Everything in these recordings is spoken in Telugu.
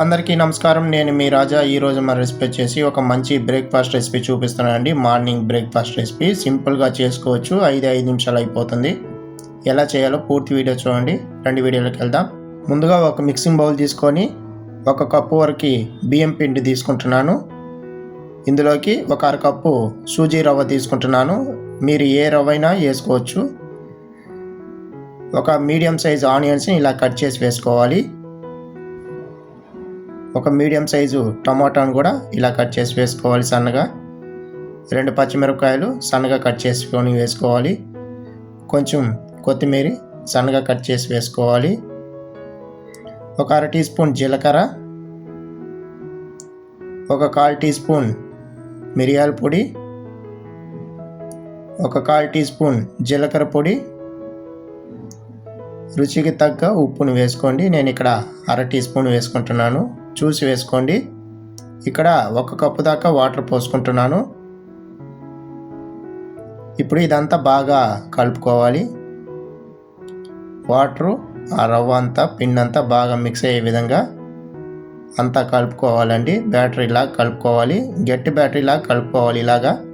అందరికీ నమస్కారం. నేను మీ రాజా. ఈరోజు మన రెసిపీ వచ్చేసి ఒక మంచి బ్రేక్ఫాస్ట్ రెసిపీ చూపిస్తున్నానండి. Morning breakfast recipe. సింపుల్గా చేసుకోవచ్చు. ఐదు ఐదు నిమిషాలు అయిపోతుంది. ఎలా చేయాలో పూర్తి వీడియో చూడండి. రెండు వీడియోలకు వెళ్దాం. ముందుగా ఒక మిక్సింగ్ బౌల్ తీసుకొని ఒక కప్పు వరకు బియ్యం పిండి తీసుకుంటున్నాను. ఇందులోకి ఒక అరకప్పు సూజీ రవ్వ తీసుకుంటున్నాను. మీరు ఏ రవ్వ అయినా వేసుకోవచ్చు. ఒక మీడియం సైజ్ ఆనియన్స్ని ఇలా కట్ చేసి వేసుకోవాలి. ఒక మీడియం సైజు టమాటాను కూడా ఇలా కట్ చేసి వేసుకోవాలి సన్నగా. రెండు పచ్చిమిరపకాయలు సన్నగా కట్ చేసుకొని వేసుకోవాలి. కొంచెం కొత్తిమీర సన్నగా కట్ చేసి వేసుకోవాలి. ఒక అర టీ స్పూన్ జీలకర్ర. ఒక కాల్ టీ స్పూన్ మిరియాల పొడి. ఒక కాల్ టీ స్పూన్ జీలకర్ర పొడి. రుచికి తగ్గ ఉప్పును వేసుకోండి. నేను ఇక్కడ అర టీ స్పూన్ వేసుకుంటున్నాను. చూసి వేసుకోండి. ఇక్కడ ఒక కప్పు దాకా వాటర్ పోసుకుంటున్నాను. ఇప్పుడు ఇదంతా బాగా కలుపుకోవాలి. వాటరు ఆ రవ్వ అంతా పిండి అంతా బాగా మిక్స్ అయ్యే విధంగా అంతా కలుపుకోవాలండి. బ్యాటరీలా కలుపుకోవాలి. గట్టి బ్యాటరీలా కలుపుకోవాలి ఇలాగా.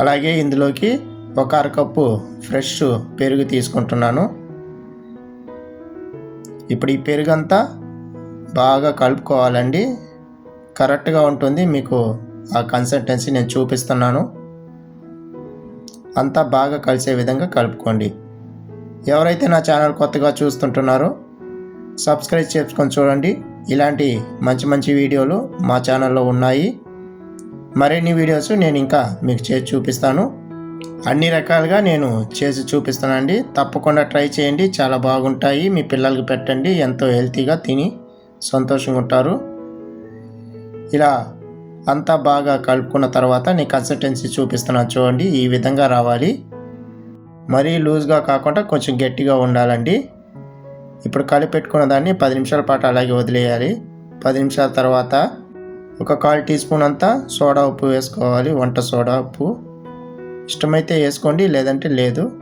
అలాగే ఇందులోకి ఒక అరకప్పు ఫ్రెష్ పెరుగు తీసుకుంటున్నాను. ఇప్పుడు ఈ పెరుగంతా బాగా కలుపుకోవాలండి. కరెక్ట్గా ఉంటుంది. మీకు ఆ కన్సిస్టెన్సీ నేను చూపిస్తున్నాను. అంతా బాగా కలిసే విధంగా కలుపుకోండి. ఎవరైతే నా ఛానల్ కొత్తగా చూస్తుంటున్నారో సబ్స్క్రైబ్ చేసుకొని చూడండి. ఇలాంటి మంచి మంచి వీడియోలు మా ఛానల్లో ఉన్నాయి. మరిన్ని వీడియోస్ నేను ఇంకా మీకు చేసి చూపిస్తాను. అన్ని రకాలుగా నేను చేసి చూపిస్తానండి. తప్పకుండా ట్రై చేయండి. చాలా బాగుంటాయి. మీ పిల్లలకి పెట్టండి. ఎంతో హెల్తీగా తిని. సంతోషంగా ఉంటారు ఇలా అంతా బాగా కలుపుకున్న తర్వాత నీ కన్సిస్టెన్సీ చూపిస్తున్నాను చూడండి ఈ విధంగా రావాలి. మరీ లూజ్గా కాకుండా కొంచెం గట్టిగా ఉండాలండి. ఇప్పుడు కలిపెట్టుకున్న దాన్ని పది నిమిషాల పాటు అలాగే వదిలేయాలి. పది నిమిషాల తర్వాత ఒక కాల్ టీ స్పూన్ అంతా సోడా ఉప్పు వేసుకోవాలి వంట సోడా ఉప్పు. ఇష్టమైతే వేసుకోండి లేదంటే లేదు.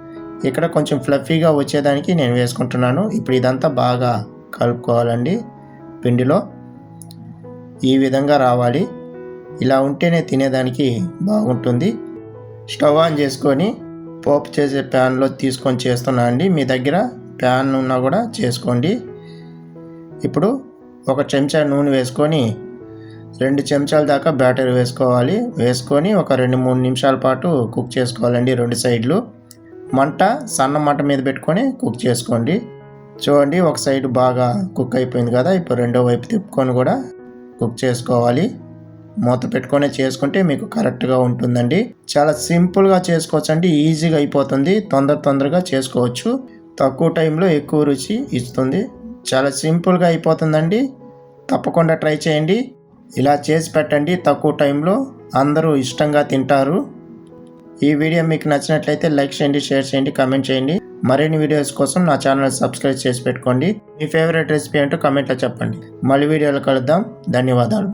ఇక్కడ కొంచెం ఫ్లఫీగా వచ్చేదానికి నేను వేసుకుంటున్నాను. ఇప్పుడు ఇదంతా బాగా కలుపుకోవాలండి. పిండిలో ఈ విధంగా రావాలి. ఇలా ఉంటేనే తినేదానికి బాగుంటుంది. స్టవ్ ఆన్ చేసుకొని పోపు చేసే ప్యాన్లో తీసుకొని చేస్తున్నా అండి. మీ దగ్గర ప్యాన్ ఉన్నా కూడా చేసుకోండి. ఇప్పుడు ఒక చెంచా నూనె వేసుకొని రెండు చెంచాల దాకా బ్యాటర్ వేసుకోవాలి. వేసుకొని ఒక రెండు మూడు నిమిషాల పాటు కుక్ చేసుకోవాలండి రెండు సైడ్లు. మంట సన్న మంట మీద పెట్టుకొని కుక్ చేసుకోండి. చూడండి ఒక సైడ్ బాగా కుక్ అయిపోయింది కదా ఇప్పుడు రెండో వైపు తిప్పుకొని కూడా కుక్ చేసుకోవాలి. మూత పెట్టుకొని చేసుకుంటే మీకు కరెక్ట్గా ఉంటుందండి. చాలా సింపుల్గా చేసుకోవచ్చు అండి ఈజీగా అయిపోతుంది తొందర తొందరగా చేసుకోవచ్చు. తక్కువ టైంలో ఎక్కువ రుచి ఇస్తుంది. చాలా సింపుల్గా అయిపోతుందండి. తప్పకుండా ట్రై చేయండి. ఇలా చేసి పెట్టండి తక్కువ టైంలో అందరూ ఇష్టంగా తింటారు. ఈ వీడియో మీకు నచ్చినట్లయితే లైక్ చేయండి షేర్ చేయండి కామెంట్ చేయండి. మరిన్ని వీడియోస్ కోసం నా ఛానల్ సబ్స్క్రైబ్ చేసి పెట్టుకోండి. మీ ఫేవరెట్ రెసిపీ అంటూ కమెంట్లో చెప్పండి. మళ్ళీ వీడియోలో కలుద్దాం. ధన్యవాదాలు.